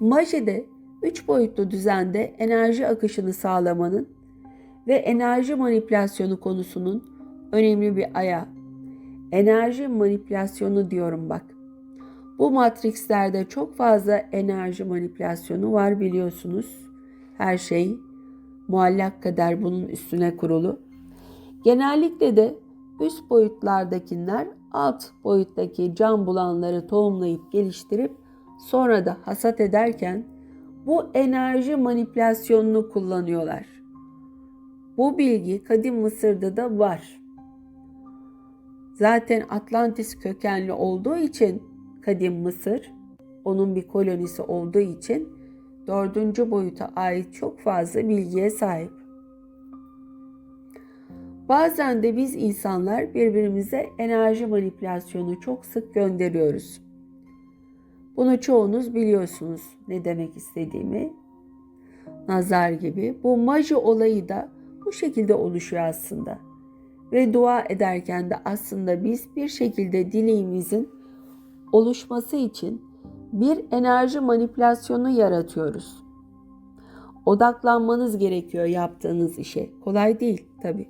Majide üç boyutlu düzende enerji akışını sağlamanın ve enerji manipülasyonu konusunun önemli bir ayağı. Enerji manipülasyonu diyorum bak. Bu matrikslerde çok fazla enerji manipülasyonu var biliyorsunuz. Her şey muallak kadar bunun üstüne kurulu. Genellikle de üst boyutlardakiler alt boyuttaki can bulanları tohumlayıp geliştirip sonra da hasat ederken bu enerji manipülasyonunu kullanıyorlar. Bu bilgi kadim Mısır'da da var. Zaten Atlantis kökenli olduğu için kadim Mısır, onun bir kolonisi olduğu için dördüncü boyuta ait çok fazla bilgiye sahip. Bazen de biz insanlar birbirimize enerji manipülasyonu çok sık gönderiyoruz. Bunu çoğunuz biliyorsunuz ne demek istediğimi. Nazar gibi. Bu maji olayı da bu şekilde oluşuyor aslında. Ve dua ederken de aslında biz bir şekilde dileğimizin oluşması için bir enerji manipülasyonu yaratıyoruz. Odaklanmanız gerekiyor yaptığınız işe. Kolay değil tabii.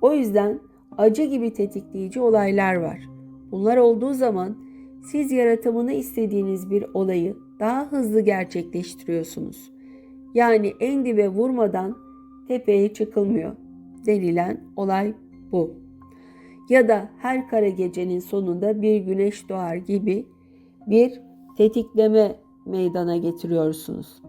O yüzden acı gibi tetikleyici olaylar var. Bunlar olduğu zaman siz yaratımını istediğiniz bir olayı daha hızlı gerçekleştiriyorsunuz. Yani en dibe vurmadan tepeye çıkılmıyor. Denilen olay bu. Ya da her kara gecenin sonunda bir güneş doğar gibi bir tetikleme meydana getiriyorsunuz.